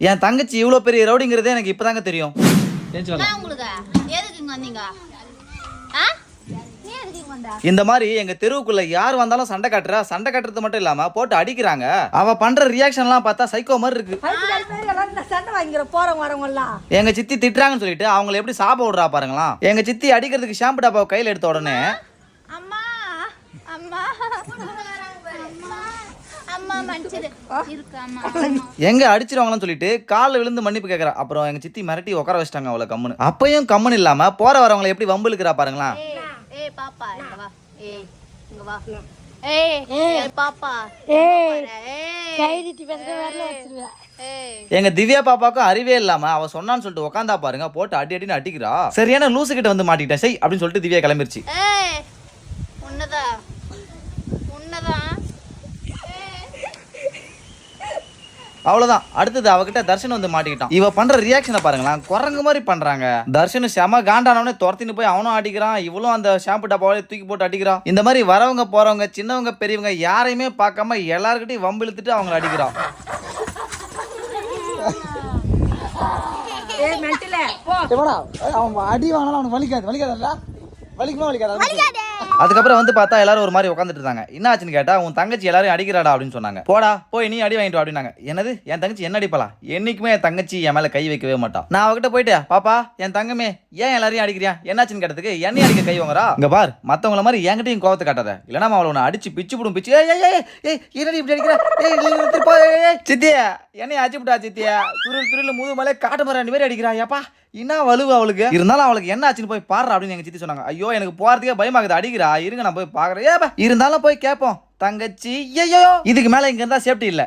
என் தங்கச்சி இவ்வளோ பெரிய ரவுடிங்கிறதே எனக்கு தெரியும். எதுக்கு இங்க வந்த? இந்த மாதிரி எங்க தெருவுக்குள்ள யார் வந்தாலும் சண்டை காட்டுறா சண்டை காட்டுறது மட்டும் இல்லாம போட்டு அடிக்கிறாங்க. அவ பண்ற ரியாக்ஷன்லாம் பார்த்தா சைக்கோ மாதிரி இருக்கு. எல்லாம் எங்க சித்தி திட்டுறாங்கன்னு சொல்லிட்டு அவங்கள எப்படி சாப விடுறா பாருங்களா எங்க சித்தி அடிக்கிறதுக்கு ஷாம்பு டப்பாவை கையில எடுத்த உடனே அம்மா அம்மா அம்மா மன்னிச்சிடு இருக்கு அம்மா எங்க அடிச்சிருவாங்கன்னு சொல்லிட்டு காலில் விழுந்து மன்னிப்பு கேட்கறா அப்புறம் எங்க சித்தி மிரட்டி உட்கார வச்சிட்டாங்க அவளை கம்முன்னு. அப்பயும் கம்முன்னு இல்லாம போற வரவங்களை எப்படி வம்பு இழுக்கிறா பாருங்களா ஏய் பாப்பா இங்க வா. ஏய் இங்க வா. எங்க திவ்யா பாப்பாவுக்கும் அறிவே இல்லாம அவ சொன்னான்னு சொல்லிட்டு உட்காந்தா பாருங்க போட்டு அடி அடின்னு அடிக்கிறா. சரியான லூசு கிட்ட வந்து மாட்டிக்கிட்டேன் செய் அப்படின்னு சொல்லிட்டு திவ்யா கிளம்பிருச்சு. அவ்வளவுதான். அடுத்தது அவகிட்ட தர்ஷன் வந்து மாட்டிக்கிட்டான். இவ பண்ற ரியாக்ஷனை பாருங்களேன். குரங்கு மாதிரி பண்றாங்க. தர்ஷன் செம காண்டானவனே துரத்தின்னு போய் அவனும் அடிக்கிறான். இவளும் அந்த ஷாம்பு டப்பாவே தூக்கி போட்டு அடிக்கிறான். இந்த மாதிரி வரவங்க போறவங்க சின்னவங்க பெரியவங்க யாரையுமே பார்க்காம எல்லாருக்கிட்டையும் வம்பு இழுத்துட்டு அவங்கள அடிக்கிறான். அவன் அடி வாங்கினாலும் அவனுக்கு வலிக்காது. வலிக்காதல்ல வலிக்குமா வலிக்காது. அதுக்கப்புறம் வந்து பார்த்தா எல்லாரும் ஒரு மாதிரி உட்காந்துட்டு இருந்தாங்க. என்ன ஆச்சுன்னு கேட்டா உன் தங்கச்சி எல்லாரும் அடிக்கிறாடா அப்படின்னு சொன்னாங்க. போடா போய் நீ அடி வாங்கிட்டு அப்படின்னாங்க. என்னது? என் தங்கச்சி என்ன அடிப்பலாம் என்னைக்குமே என் தங்கச்சி என் மேல கை வைக்கவே மாட்டான் நான் அவகிட்ட போயிட்டு பாப்பா என் தங்கமே ஏன் எல்லாரையும் அடிக்கிறியா? என்னாச்சுன்னு கேட்டதுக்கு என்னையும் அடிக்க கை வாங்குறா? இங்க பார். மத்தவங்கள மாதிரி என்கிட்டயும் கோவத்தை காட்டாத. இல்லைன்னா அவளை உன்னை அடிச்சு பிச்சு புடும் பிச்சு. ஏய் ஏய் ஏய் என்னடி இப்படி அடிக்கிற? ஏய் சித்தியா. என்னைய அடிச்சு விட்டா சித்தியா? துருள் துருள் முது மேலே காட்டு மரம் மாதிரி அடிக்கிறா ஏப்பா என்ன வலுவு அவளுக்கு? இருந்தாலும் அவளுக்கு என்ன ஆச்சுன்னு போய் பாடுற அப்படின்னு எங்க சித்தி சொன்னாங்க. ஐயோ எனக்கு போறதுக்கே பயமாக்குது அடிக்கிறா. இருங்க நான் போய் பாக்குறேன். ஏப்பா. இருந்தாலும் போய் கேட்போம் தங்கச்சி ஐயோ இதுக்கு மேல இங்க இருந்தா சேஃப்டி இல்ல.